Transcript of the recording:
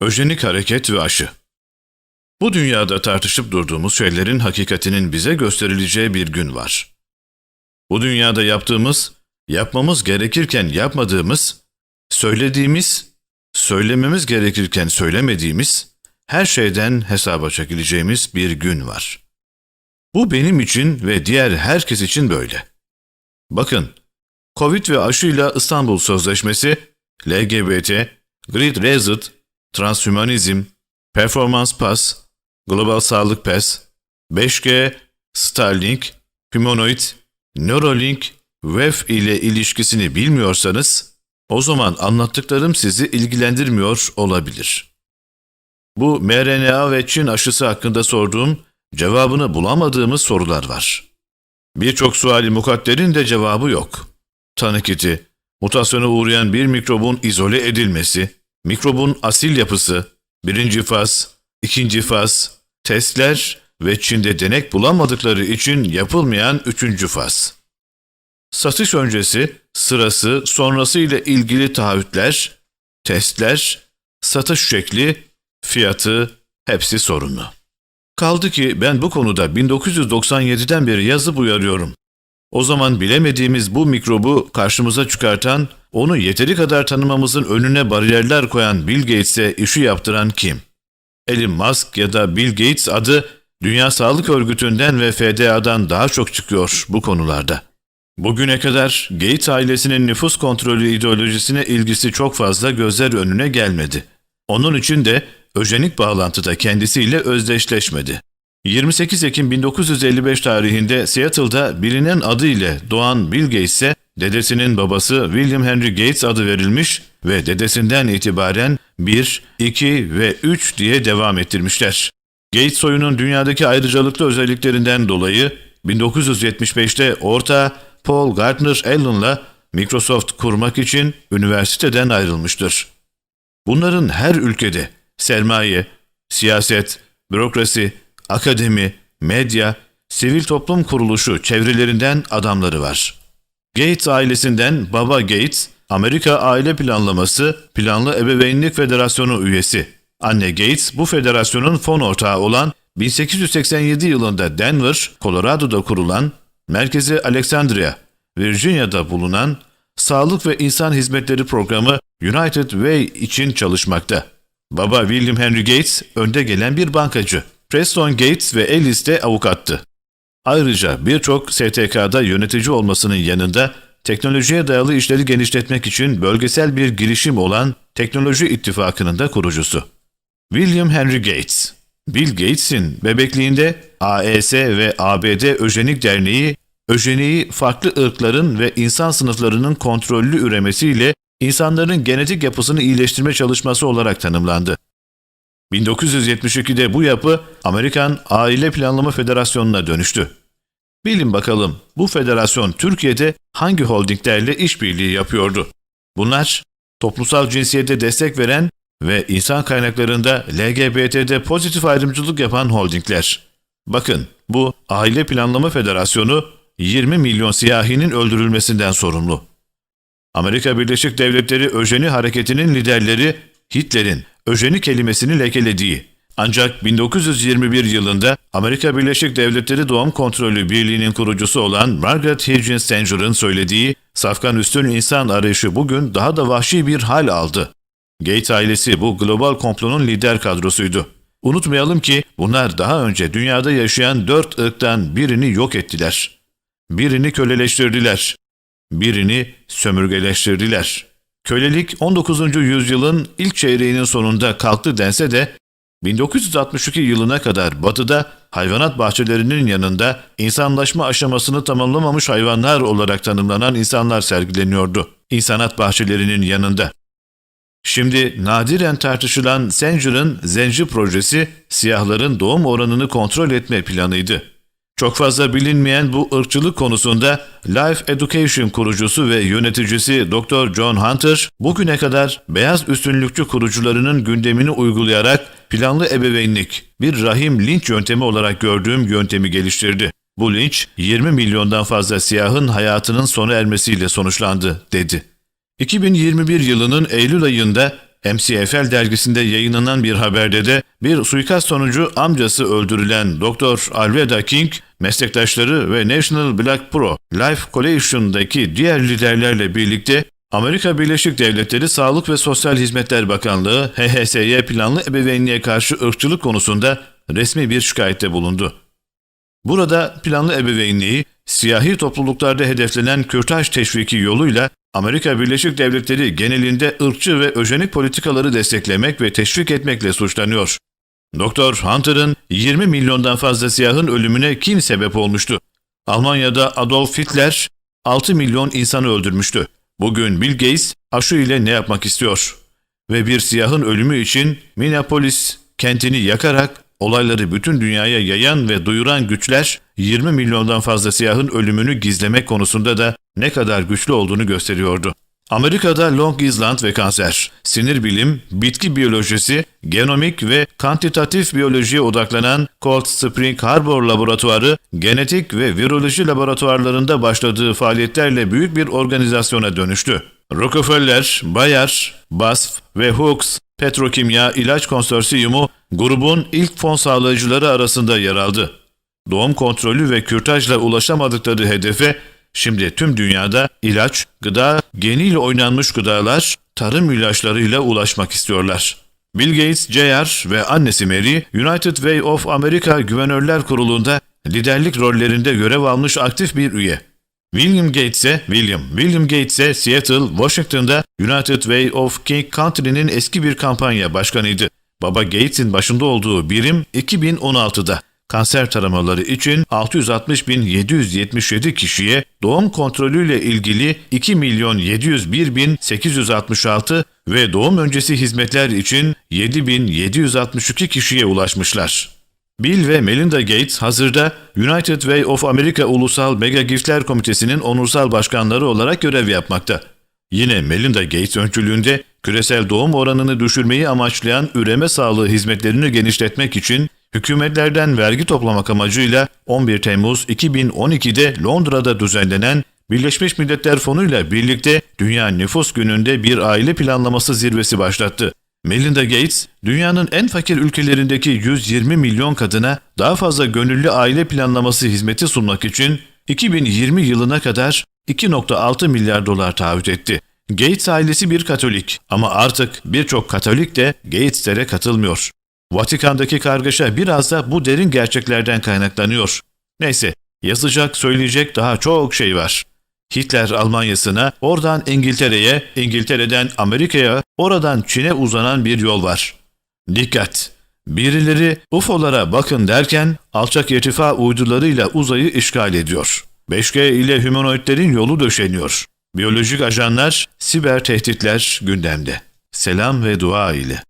Öjenik hareket ve aşı. Bu dünyada tartışıp durduğumuz şeylerin hakikatinin bize gösterileceği bir gün var. Bu dünyada yaptığımız, yapmamız gerekirken yapmadığımız, söylediğimiz, söylememiz gerekirken söylemediğimiz, her şeyden hesaba çekileceğimiz bir gün var. Bu benim için ve diğer herkes için böyle. Bakın, Covid ve aşıyla İstanbul Sözleşmesi, LGBT, Grid Reset, Transhümanizm, Performans Pass, Global Sağlık Pass, 5G, Starlink, Humanoid, Neuralink, WEF ile ilişkisini bilmiyorsanız, o zaman anlattıklarım sizi ilgilendirmiyor olabilir. Bu mRNA ve Çin aşısı hakkında sorduğum, cevabını bulamadığımız sorular var. Birçok suali mukadderin de cevabı yok. Tanı kiti, mutasyona uğrayan bir mikrobun izole edilmesi, mikrobun asil yapısı, birinci faz, ikinci faz, testler ve Çin'de denek bulamadıkları için yapılmayan üçüncü faz. Satış öncesi, sırası, sonrası ile ilgili taahhütler, testler, satış şekli, fiyatı hepsi sorunlu. Kaldı ki ben bu konuda 1997'den beri yazıp uyarıyorum. O zaman bilemediğimiz bu mikrobu karşımıza çıkartan, onu yeteri kadar tanımamızın önüne bariyerler koyan Bill Gates'e işi yaptıran kim? Elon Musk ya da Bill Gates adı Dünya Sağlık Örgütü'nden ve FDA'dan daha çok çıkıyor bu konularda. Bugüne kadar Gates ailesinin nüfus kontrolü ideolojisine ilgisi çok fazla gözler önüne gelmedi. Onun için de öjenik bağlantıda kendisiyle özdeşleşmedi. 28 Ekim 1955 tarihinde Seattle'da bilinen adı ile doğan Bill Gates'e dedesinin babası William Henry Gates adı verilmiş ve dedesinden itibaren 1, 2 ve 3 diye devam ettirmişler. Gates soyunun dünyadaki ayrıcalıklı özelliklerinden dolayı 1975'te orta Paul Gardner Allen'la Microsoft kurmak için üniversiteden ayrılmıştır. Bunların her ülkede sermaye, siyaset, bürokrasi, akademi, medya, sivil toplum kuruluşu çevrelerinden adamları var. Gates ailesinden baba Gates, Amerika Aile Planlaması Planlı Ebeveynlik Federasyonu üyesi. Anne Gates bu federasyonun fon ortağı olan 1887 yılında Denver, Colorado'da kurulan, merkezi Alexandria, Virginia'da bulunan Sağlık ve İnsan Hizmetleri Programı United Way için çalışmakta. Baba William Henry Gates önde gelen bir bankacı. Preston Gates ve Ellis de avukattı. Ayrıca birçok STK'da yönetici olmasının yanında teknolojiye dayalı işleri genişletmek için bölgesel bir girişim olan Teknoloji İttifakı'nın da kurucusu. William Henry Gates Bill Gates'in bebekliğinde AES ve ABD Öjenik Derneği, öjeniği farklı ırkların ve insan sınıflarının kontrollü üremesiyle insanların genetik yapısını iyileştirme çalışması olarak tanımlandı. 1972'de bu yapı Amerikan Aile Planlama Federasyonu'na dönüştü. Bilin bakalım bu federasyon Türkiye'de hangi holdinglerle işbirliği yapıyordu? Bunlar toplumsal cinsiyete destek veren ve insan kaynaklarında LGBT'de pozitif ayrımcılık yapan holdingler. Bakın bu Aile Planlama Federasyonu 20 milyon siyahinin öldürülmesinden sorumlu. Amerika Birleşik Devletleri Öjeni Hareketi'nin liderleri Hitler'in öjeni kelimesini lekelediği ancak 1921 yılında Amerika Birleşik Devletleri Doğum Kontrolü Birliği'nin kurucusu olan Margaret Higgins Stanger'ın söylediği safkan üstün insan arayışı bugün daha da vahşi bir hal aldı. Gates ailesi bu global komplonun lider kadrosuydu. Unutmayalım ki bunlar daha önce dünyada yaşayan dört ırktan birini yok ettiler. Birini köleleştirdiler. Birini sömürgeleştirdiler. Kölelik 19. yüzyılın ilk çeyreğinin sonunda kalktı dense de 1962 yılına kadar batıda hayvanat bahçelerinin yanında insanlaşma aşamasını tamamlamamış hayvanlar olarak tanımlanan insanlar sergileniyordu. İnsanat bahçelerinin yanında. Şimdi nadiren tartışılan Sanger'ın Zenci projesi siyahların doğum oranını kontrol etme planıydı. Çok fazla bilinmeyen bu ırkçılık konusunda Life Education kurucusu ve yöneticisi Dr. John Hunter bugüne kadar beyaz üstünlükçü kurucularının gündemini uygulayarak planlı ebeveynlik bir rahim linç yöntemi olarak gördüğüm yöntemi geliştirdi. Bu linç 20 milyondan fazla siyahın hayatının sona ermesiyle sonuçlandı dedi. 2021 yılının Eylül ayında MCFL dergisinde yayınlanan bir haberde de bir suikast sonucu amcası öldürülen Dr. Alveda King, meslektaşları ve National Black Pro Life Coalition'daki diğer liderlerle birlikte Amerika Birleşik Devletleri Sağlık ve Sosyal Hizmetler Bakanlığı HHS'ye planlı ebeveynliğe karşı ırkçılık konusunda resmi bir şikayette bulundu. Burada planlı ebeveynliği, siyahi topluluklarda hedeflenen kürtaj teşviki yoluyla Amerika Birleşik Devletleri genelinde ırkçı ve öjenik politikaları desteklemek ve teşvik etmekle suçlanıyor. Doktor Hunter'ın 20 milyondan fazla siyahın ölümüne kim sebep olmuştu? Almanya'da Adolf Hitler 6 milyon insanı öldürmüştü. Bugün Bill Gates aşı ile ne yapmak istiyor? Ve bir siyahın ölümü için Minneapolis kentini yakarak olayları bütün dünyaya yayan ve duyuran güçler 20 milyondan fazla siyahın ölümünü gizlemek konusunda da ne kadar güçlü olduğunu gösteriyordu. Amerika'da Long Island ve kanser, sinir bilim, bitki biyolojisi, genomik ve kantitatif biyolojiye odaklanan Cold Spring Harbor Laboratuvarı, genetik ve viroloji laboratuvarlarında başladığı faaliyetlerle büyük bir organizasyona dönüştü. Rockefeller, Bayer, BASF ve Hooks Petrokimya İlaç Konsorsiyumu grubun ilk fon sağlayıcıları arasında yer aldı. Doğum kontrolü ve kürtajla ulaşamadıkları hedefe şimdi tüm dünyada ilaç, gıda, geniyle oynanmış gıdalar, tarım ilaçlarıyla ulaşmak istiyorlar. Bill Gates, Jr. ve annesi Mary, United Way of America Güvenörler Kurulu'nda liderlik rollerinde görev almış aktif bir üye. William Gates'e William, William Gates'e Seattle, Washington'da United Way of King Country'nin eski bir kampanya başkanıydı. Baba Gates'in başında olduğu birim 2016'da kanser taramaları için 660.777 kişiye doğum kontrolüyle ilgili 2 milyon 701.866 ve doğum öncesi hizmetler için 7.762 kişiye ulaşmışlar. Bill ve Melinda Gates hazırda United Way of America Ulusal Mega Giftler Komitesi'nin onursal başkanları olarak görev yapmakta. Yine Melinda Gates öncülüğünde küresel doğum oranını düşürmeyi amaçlayan üreme sağlığı hizmetlerini genişletmek için hükümetlerden vergi toplamak amacıyla 11 Temmuz 2012'de Londra'da düzenlenen Birleşmiş Milletler Fonu ile birlikte Dünya Nüfus Günü'nde bir aile planlaması zirvesi başlattı. Melinda Gates, dünyanın en fakir ülkelerindeki 120 milyon kadına daha fazla gönüllü aile planlaması hizmeti sunmak için 2020 yılına kadar 2.6 milyar dolar taahhüt etti. Gates ailesi bir Katolik ama artık birçok Katolik de Gateslere katılmıyor. Vatikan'daki kargaşa biraz da bu derin gerçeklerden kaynaklanıyor. Neyse, yazacak, söyleyecek daha çok şey var. Hitler Almanyası'na, oradan İngiltere'ye, İngiltere'den Amerika'ya, oradan Çin'e uzanan bir yol var. Dikkat! Birileri UFO'lara bakın derken alçak irtifa uydularıyla uzayı işgal ediyor. 5G ile humanoidlerin yolu döşeniyor. Biyolojik ajanlar, siber tehditler gündemde. Selam ve dua ile.